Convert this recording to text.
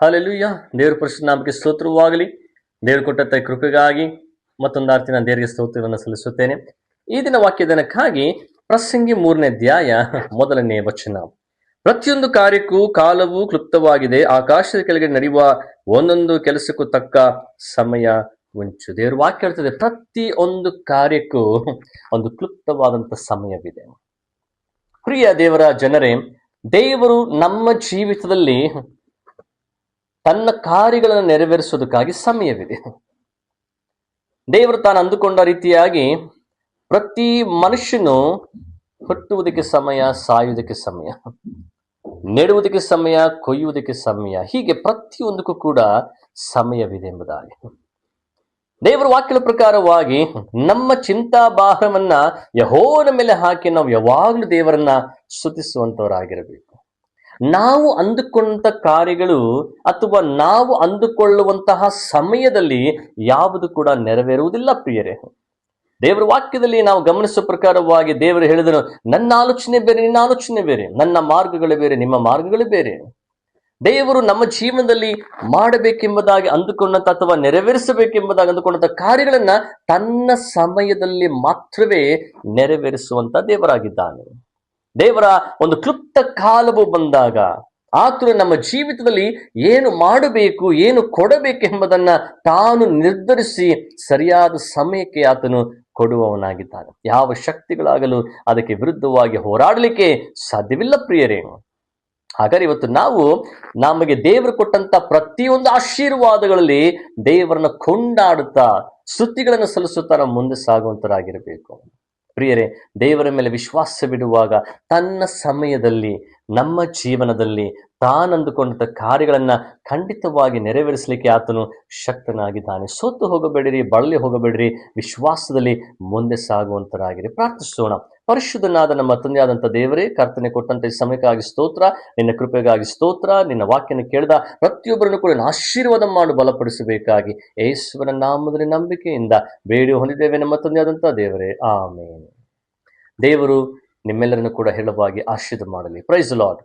Hallelujah. ದೇವ್ರ ಪರಿಶುದ್ಧ ನಾಮಕ್ಕೆ ಸ್ತೋತ್ರವಾಗಲಿ. ದೇವ್ರ ಕೊಟ್ಟಂತ ಕೃಪೆಗಾಗಿ ಮತ್ತೊಂದು ನಾನು ದೇವರಿಗೆ ಸ್ತೋತ್ರವನ್ನು ಸಲ್ಲಿಸುತ್ತೇನೆ. ಈ ದಿನ ವಾಕ್ಯದನಕ್ಕಾಗಿ ಪ್ರಸಂಗಿ ಮೂರನೇ ಧ್ಯಾಯ ಮೊದಲನೇ ವಚನ. ಪ್ರತಿಯೊಂದು ಕಾರ್ಯಕ್ಕೂ ಕಾಲವು ಕ್ಲುಪ್ತವಾಗಿದೆ. ಆಕಾಶದ ಕೆಳಗೆ ನಡೆಯುವ ಒಂದೊಂದು ಕೆಲಸಕ್ಕೂ ತಕ್ಕ ಸಮಯ ಉಂಚು ದೇವರು ವಾಕ್ಯ ಹೇಳ್ತದೆ ಪ್ರತಿ ಒಂದು ಕಾರ್ಯಕ್ಕೂ ಒಂದು ಕ್ಲುಪ್ತವಾದಂತ ಸಮಯವಿದೆ. ಪ್ರಿಯ ದೇವರ ಜನರೇ, ದೇವರು ನಮ್ಮ ಜೀವಿತದಲ್ಲಿ ತನ್ನ ಕಾರ್ಯಗಳನ್ನು ನೆರವೇರಿಸೋದಕ್ಕಾಗಿ ಸಮಯವಿದೆ. ದೇವರು ತಾನು ಅಂದುಕೊಂಡ ರೀತಿಯಾಗಿ ಪ್ರತಿ ಮನುಷ್ಯನು ಹುಟ್ಟುವುದಕ್ಕೆ ಸಮಯ, ಸಾಯುವುದಕ್ಕೆ ಸಮಯ, ನೆಡುವುದಕ್ಕೆ ಸಮಯ, ಕೊಯ್ಯುವುದಕ್ಕೆ ಸಮಯ, ಹೀಗೆ ಪ್ರತಿಯೊಂದಕ್ಕೂ ಕೂಡ ಸಮಯವಿದೆ ಎಂಬುದಾಗಿ. ದೇವರ ವಾಕ್ಯದ ಪ್ರಕಾರವಾಗಿ ನಮ್ಮ ಚಿಂತಾಭಾರವನ್ನ ಯಹೋನ ಮೇಲೆ ಹಾಕಿ ನಾವು ಯಾವಾಗಲೂ ದೇವರನ್ನ ಸ್ತುತಿಸುವಂತವರಾಗಿರಬೇಕು. ನಾವು ಅಂದುಕೊಂಡ ಕಾರ್ಯಗಳು ಅಥವಾ ನಾವು ಅಂದುಕೊಳ್ಳುವಂತಹ ಸಮಯದಲ್ಲಿ ಯಾವುದು ಕೂಡ ನೆರವೇರುವುದಿಲ್ಲ, ಪ್ರಿಯರೇ. ದೇವರ ವಾಕ್ಯದಲ್ಲಿ ನಾವು ಗಮನಿಸುವ ಪ್ರಕಾರವಾಗಿ ದೇವರು ಹೇಳಿದನು, ನನ್ನ ಆಲೋಚನೆ ಬೇರೆ, ನಿನ್ನ ಆಲೋಚನೆ ಬೇರೆ, ನನ್ನ ಮಾರ್ಗಗಳು ಬೇರೆ, ನಿಮ್ಮ ಮಾರ್ಗಗಳು ಬೇರೆ. ದೇವರು ನಮ್ಮ ಜೀವನದಲ್ಲಿ ಮಾಡಬೇಕೆಂಬುದಾಗಿ ಅಂದುಕೊಂಡಂತ ಅಥವಾ ನೆರವೇರಿಸಬೇಕೆಂಬುದಾಗಿ ಅಂದುಕೊಂಡಂತ ಕಾರ್ಯಗಳನ್ನ ತನ್ನ ಸಮಯದಲ್ಲಿ ಮಾತ್ರವೇ ನೆರವೇರಿಸುವಂತ ದೇವರಾಗಿದ್ದಾನೆ. ದೇವರ ಒಂದು ಕ್ಲುಪ್ತ ಕಾಲವು ಬಂದಾಗ ಆತನು ನಮ್ಮ ಜೀವಿತದಲ್ಲಿ ಏನು ಮಾಡಬೇಕು, ಏನು ಕೊಡಬೇಕೆಂಬುದನ್ನ ತಾನು ನಿರ್ಧರಿಸಿ ಸರಿಯಾದ ಸಮಯಕ್ಕೆ ಆತನು ಕೊಡುವವನಾಗಿದ್ದಾನೆ. ಯಾವ ಶಕ್ತಿಗಳಾಗಲು ಅದಕ್ಕೆ ವಿರುದ್ಧವಾಗಿ ಹೋರಾಡಲಿಕ್ಕೆ ಸಾಧ್ಯವಿಲ್ಲ ಪ್ರಿಯರೇ. ಹಾಗಾದ್ರೆ ಇವತ್ತು ನಾವು ನಮಗೆ ದೇವರು ಕೊಟ್ಟಂತ ಪ್ರತಿಯೊಂದು ಆಶೀರ್ವಾದಗಳಲ್ಲಿ ದೇವರನ್ನ ಕೊಂಡಾಡುತ್ತಾ ಸ್ತುತಿಗಳನ್ನು ಸಲ್ಲಿಸುತ್ತಾ ನಾವು ಮುಂದೆ ಸಾಗುವಂತರಾಗಿರಬೇಕು. ಪ್ರಿಯರೇ, ದೇವರ ಮೇಲೆ ವಿಶ್ವಾಸವಿಡುವಾಗ ತನ್ನ ಸಮಯದಲ್ಲಿ, ನಮ್ಮ ಜೀವನದಲ್ಲಿ ತಾನಂದುಕೊಂಡ ಕಾರ್ಯಗಳನ್ನ ಖಂಡಿತವಾಗಿ ನೆರವೇರಿಸಲಿಕ್ಕೆ ಆತನು ಶಕ್ತನಾಗಿದ್ದಾನೆ. ಸೋತು ಹೋಗಬೇಡಿರಿ, ಬಳಲಿ ಹೋಗಬೇಡಿರಿ, ವಿಶ್ವಾಸದಲ್ಲಿ ಮುಂದೆ ಸಾಗುವಂತರಾಗಿರಿ. ಪ್ರಾರ್ಥಿಸೋಣ. ಪರಿಶುದ್ಧನಾದ ನಮ್ಮ ತಂದೆಯಾದಂಥ ದೇವರೇ, ಕರ್ತನೆ ಕೊಟ್ಟಂತ ಸಮಯಕ್ಕಾಗಿ ಸ್ತೋತ್ರ, ನಿನ್ನ ಕೃಪೆಗಾಗಿ ಸ್ತೋತ್ರ, ನಿನ್ನ ವಾಕ್ಯನ ಕೇಳಿದ ಪ್ರತಿಯೊಬ್ಬರನ್ನು ಕೂಡ ಆಶೀರ್ವಾದ ಮಾಡು ಬಲಪಡಿಸಬೇಕಾಗಿ ಯೇಸುವನ ನಾಮದಲ್ಲಿ ನಂಬಿಕೆಯಿಂದ ಬೇಡಿ ಹೊಂದಿದ್ದೇವೆ ನಮ್ಮ ತಂದೆಯಾದಂಥ ದೇವರೇ. ಆಮೇಲೆ ದೇವರು ನಿಮ್ಮೆಲ್ಲರನ್ನು ಕೂಡ ಹೇಳುವಾಗಿ ಆಶೀರ್ವಾದ ಮಾಡಲಿ. Price lord